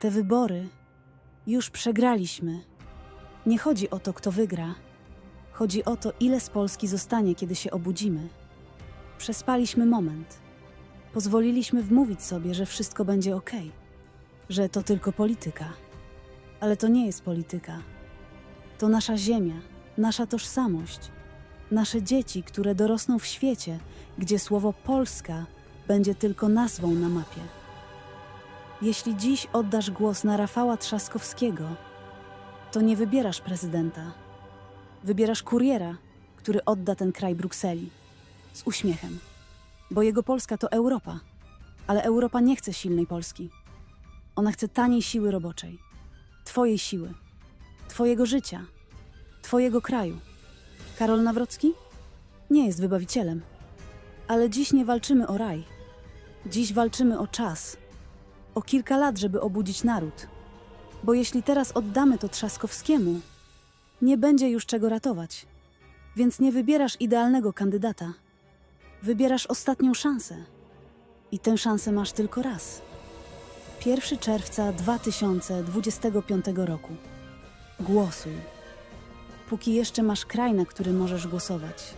Te wybory już przegraliśmy. Nie chodzi o to, kto wygra. Chodzi o to, ile z Polski zostanie, kiedy się obudzimy. Przespaliśmy moment. Pozwoliliśmy wmówić sobie, że wszystko będzie ok, że to tylko polityka. Ale to nie jest polityka. To nasza ziemia, nasza tożsamość, nasze dzieci, które dorosną w świecie, gdzie słowo Polska będzie tylko nazwą na mapie. Jeśli dziś oddasz głos na Rafała Trzaskowskiego, to nie wybierasz prezydenta. Wybierasz kuriera, który odda ten kraj Brukseli. Z uśmiechem. Bo jego Polska to Europa. Ale Europa nie chce silnej Polski. Ona chce taniej siły roboczej. Twojej siły. Twojego życia. Twojego kraju. Karol Nawrocki? Nie jest wybawicielem. Ale dziś nie walczymy o raj. Dziś walczymy o czas. O kilka lat, żeby obudzić naród. Bo jeśli teraz oddamy to Trzaskowskiemu, nie będzie już czego ratować. Więc nie wybierasz idealnego kandydata. Wybierasz ostatnią szansę. I tę szansę masz tylko raz. 1 czerwca 2025 roku. Głosuj. Póki jeszcze masz kraj, na który możesz głosować.